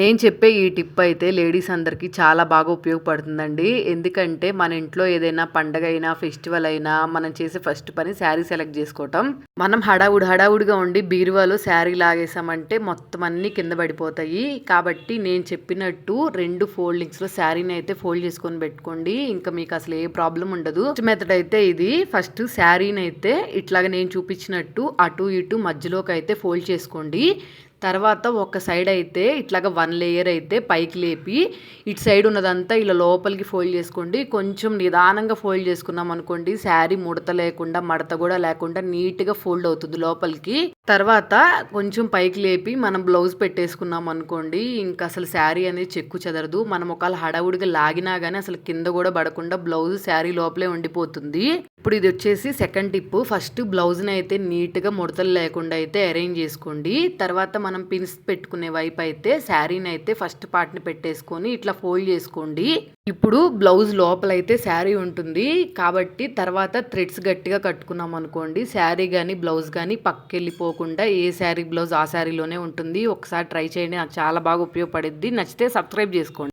నేను చెప్పే ఈ టిప్ అయితే లేడీస్ అందరికీ చాలా బాగా ఉపయోగపడుతుందండి. ఎందుకంటే మన ఇంట్లో ఏదైనా పండగ అయినా ఫెస్టివల్ అయినా మనం చేసే ఫస్ట్ పని శారీ సెలెక్ట్ చేసుకోవటం. మనం హడావుడి హడావుడిగా ఉండి బీరువాలో శారీ లాగేసామంటే మొత్తం అన్ని కింద పడిపోతాయి. కాబట్టి నేను చెప్పినట్టు రెండు ఫోల్డింగ్స్లో శారీని అయితే ఫోల్డ్ చేసుకొని పెట్టుకోండి. ఇంకా మీకు అసలు ఏ ప్రాబ్లం ఉండదు. మెథడ్ అయితే ఇది. ఫస్ట్ శారీని అయితే ఇట్లాగ నేను చూపించినట్టు అటు ఇటు మధ్యలోకి అయితే ఫోల్డ్ చేసుకోండి. తర్వాత ఒక సైడ్ అయితే ఇట్లాగా వన్ లేయర్ అయితే పైకి లేపి ఇటు సైడ్ ఉన్నదంతా ఇలా లోపలికి ఫోల్డ్ చేసుకోండి. కొంచెం నిదానంగా ఫోల్డ్ చేసుకున్నాం అనుకోండి శారీ ముడత లేకుండా మడత కూడా లేకుండా నీట్గా ఫోల్డ్ అవుతుంది లోపలికి. తర్వాత కొంచెం పైకి లేపి మనం బ్లౌజ్ పెట్టేసుకున్నాం అనుకోండి ఇంకా అసలు శారీ అనేది చెక్కు చెదరదు. మనం ఒకవేళ హడావుడిగా లాగినా కానీ అసలు కింద కూడా పడకుండా బ్లౌజ్ శారీ లోపలే ఉండిపోతుంది. ఇప్పుడు ఇది వచ్చేసి సెకండ్ టిప్. ఫస్ట్ బ్లౌజ్ని అయితే నీట్గా ముడతలు లేకుండా అయితే అరేంజ్ చేసుకోండి. తర్వాత మనం పిన్స్ పెట్టుకునే వైపు అయితే శారీని అయితే ఫస్ట్ పార్ట్ని పెట్టేసుకొని ఇట్లా ఫోల్డ్ చేసుకోండి. ఇప్పుడు బ్లౌజ్ లోపల అయితే శారీ ఉంటుంది. కాబట్టి తర్వాత థ్రెడ్స్ గట్టిగా కట్టుకున్నాం అనుకోండి. శారీ కానీ బ్లౌజ్ కానీ పక్కెళ్ళిపోకుండా ఏ శారీ బ్లౌజ్ ఆ శారీలోనే ఉంటుంది. ఒకసారి ట్రై చేయండి. నాకు చాలా బాగా ఉపయోగపడుద్ది. నచ్చితే సబ్స్క్రైబ్ చేసుకోండి.